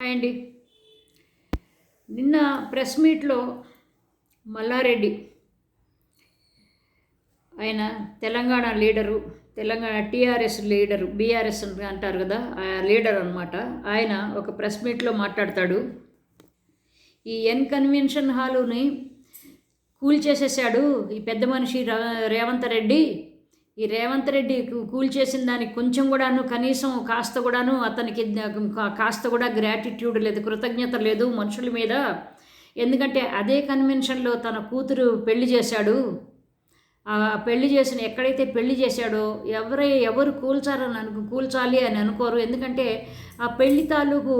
Hi అండి. నిన్న press మీట్లో మల్లారెడ్డి ఆయన Telangana leader Telangana TRS leader BRS అంటారు కదా ఆ లీడర్ అనమాట ఆయన ఒక ప్రెస్ మీట్లో మాట్లాడతాడు. ఈ ఎన్ కన్వెన్షన్ హాలుని కూల్చేసేసాడు ఈ పెద్ద మనిషి రేవంత్ రెడ్డి. ఈ రేవంత్ రెడ్డి కూల్చేసిన దానికి కొంచెం కూడాను కనీసం కాస్త కూడాను అతనికి కాస్త కూడా గ్రాటిట్యూడ్ లేదు కృతజ్ఞత లేదు మనుషుల మీద. ఎందుకంటే అదే కన్వెన్షన్లో తన కూతురు పెళ్ళి చేశాడు. పెళ్ళి చేసిన ఎక్కడైతే పెళ్ళి చేశాడో ఎవరై ఎవరు కూల్చారని అనుకు కూల్చాలి అని అనుకోరు. ఎందుకంటే ఆ పెళ్ళి తాలూకు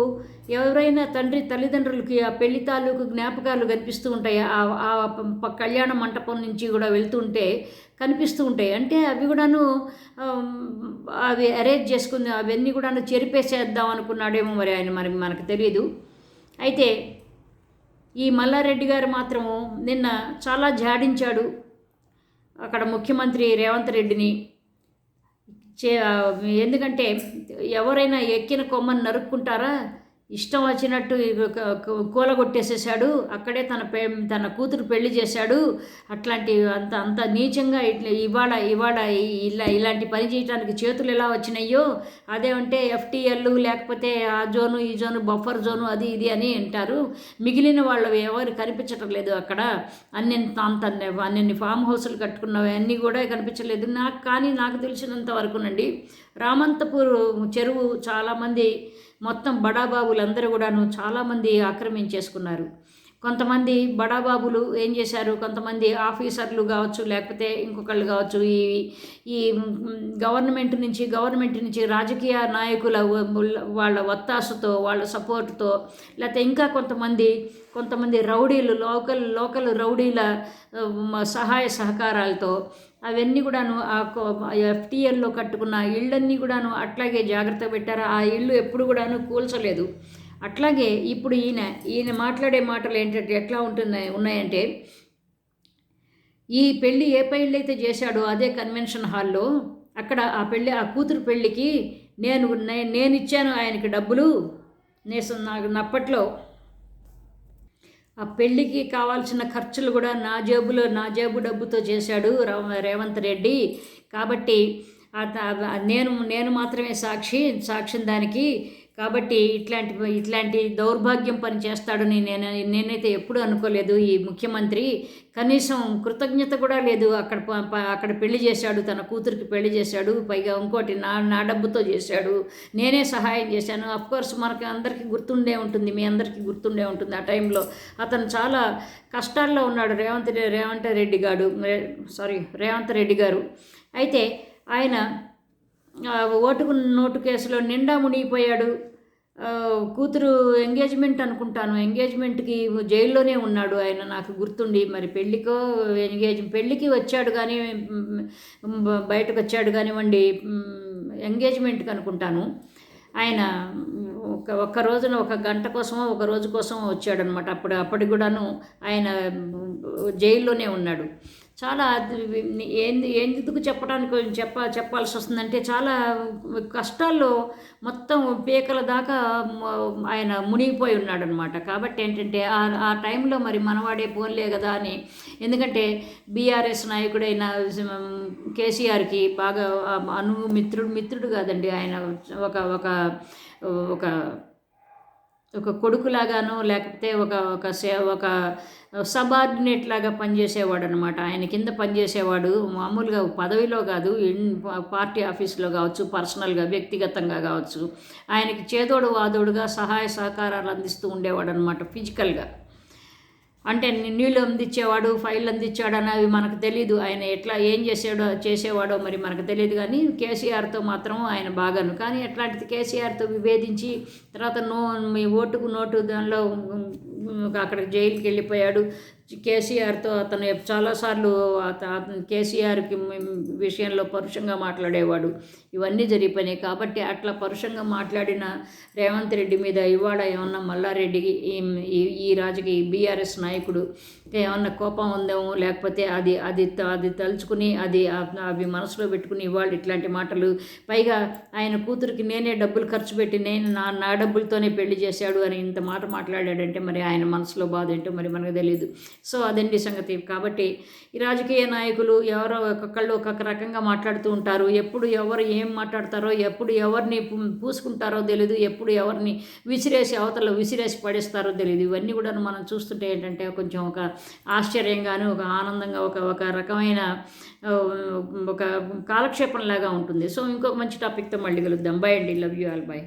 ఎవరైనా తండ్రి తల్లిదండ్రులకి ఆ పెళ్ళి తాలూకు జ్ఞాపకాలు కనిపిస్తూ ఉంటాయి. ఆ ఆ కళ్యాణ మంటపం నుంచి కూడా వెళ్తుంటే కనిపిస్తూ ఉంటాయి. అంటే అవి కూడాను అవి అరేంజ్ చేసుకుని అవన్నీ కూడాను చెరిపేసేద్దాం అనుకున్నాడేమో మరి ఆయన మరి మనకు తెలియదు అయితే ఈ మల్లారెడ్డి గారు మాత్రము నిన్న చాలా జాడించాడు. అక్కడ ముఖ్యమంత్రి రేవంత్ రెడ్డిని చే ఎందుకంటే ఎవరైనా ఎక్కిన కొమ్మని నరుక్కుంటారా? ఇష్టం వచ్చినట్టు కూలగొట్టేసేసాడు. అక్కడే తన పె తన కూతురు పెళ్ళి చేశాడు. అట్లాంటి అంత అంత నీచంగా ఇట్లా ఇవాళ ఇవాళ ఇలా ఇలాంటి పని చేయడానికి చేతులు ఎలా వచ్చినాయో అదేమంటే ఎఫ్టీఎల్ లేకపోతే ఆ జోను ఈ జోను బఫర్ జోను అది ఇది అని అంటారు. మిగిలిన వాళ్ళు ఎవరు కనిపించటం లేదు అక్కడ. అన్ని అంత అన్ని ఫామ్ హౌస్లు కట్టుకున్నవి అన్నీ కూడా కనిపించలేదు. నాకు కానీ నాకు తెలిసినంత వరకునండి రామంతపూర్ చెరువు చాలామంది మొత్తం బడాబాబులందరూ కూడాను చాలామంది ఆక్రమించేసుకున్నారు. కొంతమంది బడాబాబులు ఏం చేశారు? కొంతమంది ఆఫీసర్లు కావచ్చు లేకపోతే ఇంకొకళ్ళు కావచ్చు ఈ ఈ గవర్నమెంట్ నుంచి గవర్నమెంట్ నుంచి రాజకీయ నాయకుల వాళ్ళ ఒత్తాసుతో వాళ్ళ సపోర్టుతో లేకపోతే ఇంకా కొంతమంది కొంతమంది రౌడీలు లోకల్ లోకల్ రౌడీల సహాయ సహకారాలతో అవన్నీ కూడాను ఆ ఎఫ్టీఎల్లో కట్టుకున్న ఇళ్ళన్నీ కూడాను అట్లాగే జాగ్రత్త పెట్టారు? ఆ ఇల్లు ఎప్పుడు కూడాను కూల్చలేదు. అట్లాగే ఇప్పుడు ఈయన ఈయన మాట్లాడే మాటలు ఏంటంటే ఎట్లా ఉంటున్నాయి ఉన్నాయంటే ఈ పెళ్ళి ఏ పెళ్ళి అయితే చేశాడో అదే కన్వెన్షన్ హాల్లో అక్కడ ఆ పెళ్ళి ఆ కూతురు పెళ్ళికి నేను నేను ఇచ్చాను ఆయనకి డబ్బులు. నేను నాకు నప్పట్లో ఆ పెళ్ళికి కావాల్సిన ఖర్చులు కూడా నా జేబులో నా జేబు డబ్బుతో చేశాడు రేవంత్ రెడ్డి. కాబట్టి నేను నేను మాత్రమే సాక్షి సాక్ష్యం దానికి కాబట్టి ఇట్లాంటి ఇట్లాంటి దౌర్భాగ్యం పని చేస్తాడని నేను నేనైతే ఎప్పుడూ అనుకోలేదు ఈ ముఖ్యమంత్రి. కనీసం కృతజ్ఞత కూడా లేదు. అక్కడ అక్కడ పెళ్ళి చేశాడు తన కూతురికి పెళ్ళి చేశాడు పైగా ఇంకోటి నా నా డబ్బుతో చేశాడు. నేనే సహాయం చేశాను. కోర్స్ మనకి అందరికీ గుర్తుండే ఉంటుంది మీ అందరికీ గుర్తుండే ఉంటుంది ఆ టైంలో. అతను చాలా కష్టాల్లో ఉన్నాడు రేవంత్ రేవంత్ రెడ్డి గారు సారీ రేవంత్ రెడ్డి గారు. అయితే ఆయన ఓటుకు నోటు కేసులో నిండా మునిగిపోయాడు. కూతురు ఎంగేజ్మెంట్ అనుకుంటాను. ఎంగేజ్మెంట్కి జైల్లోనే ఉన్నాడు ఆయన. నాకు గుర్తుండి మరి పెళ్ళికో ఎంగేజ్ పెళ్ళికి వచ్చాడు కానీ బయటకు వచ్చాడు కానివ్వండి ఎంగేజ్మెంట్కి అనుకుంటాను. ఆయన ఒక ఒక్క రోజున ఒక గంట కోసమో ఒక రోజు కోసమో వచ్చాడనమాట అప్పుడు అప్పటికి కూడాను ఆయన జైల్లోనే ఉన్నాడు. చాలా ఏంది ఎందుకు చెప్పడానికి చెప్ప చెప్పాల్సి వస్తుందంటే చాలా కష్టాల్లో మొత్తం పీకల దాకా ఆయన మునిగిపోయి ఉన్నాడనమాట కాబట్టి ఏంటంటే ఆ ఆ టైంలో మరి మనవాడే పోన్లే కదా అని. ఎందుకంటే బీఆర్ఎస్ నాయకుడైన కేసీఆర్కి బాగా అను మిత్రుడు మిత్రుడు కాదండి ఆయన ఒక ఒక ఒక ఒక కొడుకులాగాను లేకపోతే ఒక ఒక సే ఒక సబార్డినేట్ లాగా పనిచేసేవాడు అనమాట ఆయన కింద పనిచేసేవాడు మామూలుగా పదవిలో కాదు ఇన్- పార్టీ ఆఫీస్లో కావచ్చు పర్సనల్గా వ్యక్తిగతంగా కావచ్చు. ఆయనకి చేదోడు వాదోడుగా సహాయ సహకారాలు అందిస్తూ ఉండేవాడు అనమాట ఫిజికల్గా. అంటే నీళ్ళు అందించేవాడు ఫైల్ అందించాడు అని అవి మనకు తెలియదు ఆయన ఎట్లా ఏం చేసాడో చేసేవాడో మరి మనకు తెలియదు కానీ కేసీఆర్తో మాత్రం ఆయన బాగాను. కానీ అట్లాంటిది కేసీఆర్తో విభేదించి తర్వాత నో మీ ఓటుకు నోటు దానిలో అక్కడ జైలుకి వెళ్ళిపోయాడు. కేసీఆర్తో అతను చాలాసార్లు అతను కేసీఆర్కి విషయంలో పరుషంగా మాట్లాడేవాడు. ఇవన్నీ జరిగిపోయినాయి. కాబట్టి అట్లా పరుషంగా మాట్లాడిన రేవంత్ రెడ్డి మీద ఇవాళ ఏమన్నా మల్లారెడ్డి ఈ- ఈ- రాజకీయ బీఆర్ఎస్ నాయకుడు ఏమన్నా కోపం ఉందేమో లేకపోతే అది అది త- అది తలుచుకుని అది అవి మనసులో పెట్టుకుని ఇవాళ ఇట్లాంటి మాటలు పైగా ఆయన కూతురికి నేనే డబ్బులు ఖర్చు పెట్టి నేను నా నా డబ్బులతోనే పెళ్ళి చేశాడు అని ఇంత మాట మాట్లాడాడంటే మరి ఆయన మనసులో బాధ ఏంటో మరి మనకు తెలియదు సో అదండి సంగతి. కాబట్టి ఈ రాజకీయ నాయకులు ఎవరో ఒక్కొక్కళ్ళు ఒక్కొక్క రకంగా మాట్లాడుతూ ఉంటారు. ఎప్పుడు ఎవరు ఏం మాట్లాడతారో ఎప్పుడు ఎవరిని పూసుకుంటారో తెలియదు ఎప్పుడు ఎవరిని విసిరేసి అవతల విసిరేసి పడేస్తారో తెలియదు ఇవన్నీ కూడా మనం చూస్తుంటే ఏంటంటే కొంచెం ఒక ఆశ్చర్యంగాను ఒక ఆనందంగా ఒక ఒక రకమైన ఒక కాలక్షేపంలాగా ఉంటుంది. సో ఇంకొక మంచి టాపిక్తో మళ్ళీ కలుద్దాం. బై అండి. Love you all. బై.